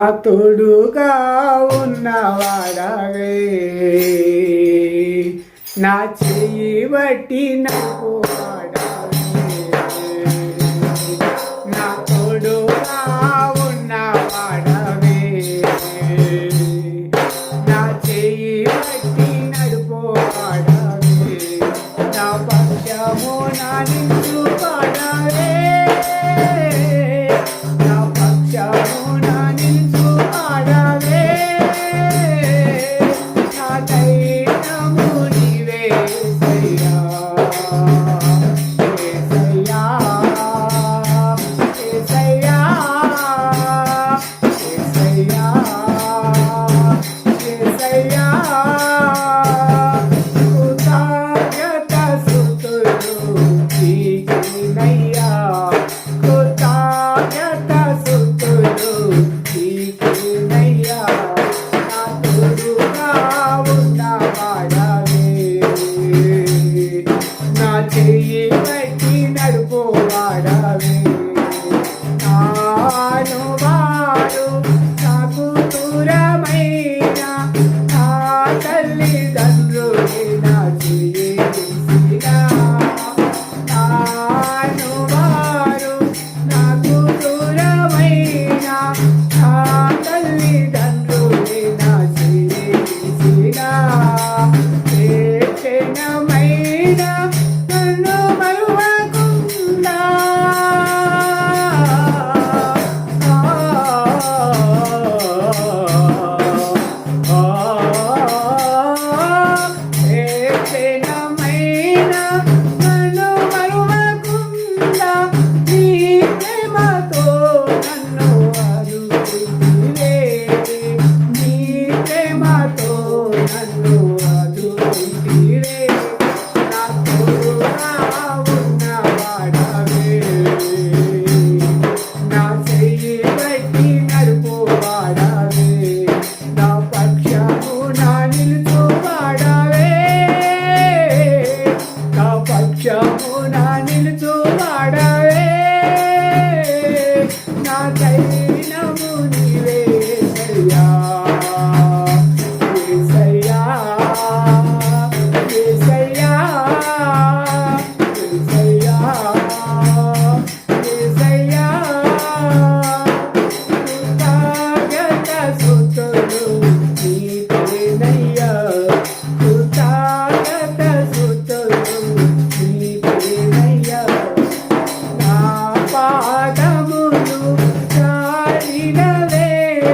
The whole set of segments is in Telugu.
తోడుగా ఉన్నవాడవే. నా చెయ్యి బట్టి నాకు నా నా చెయ్యి నా Vida.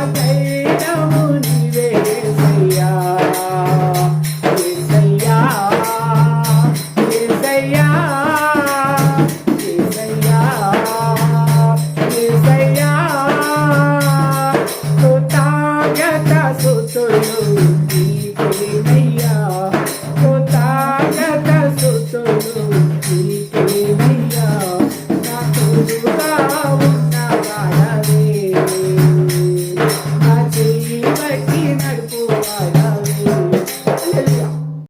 నా ధైర్యము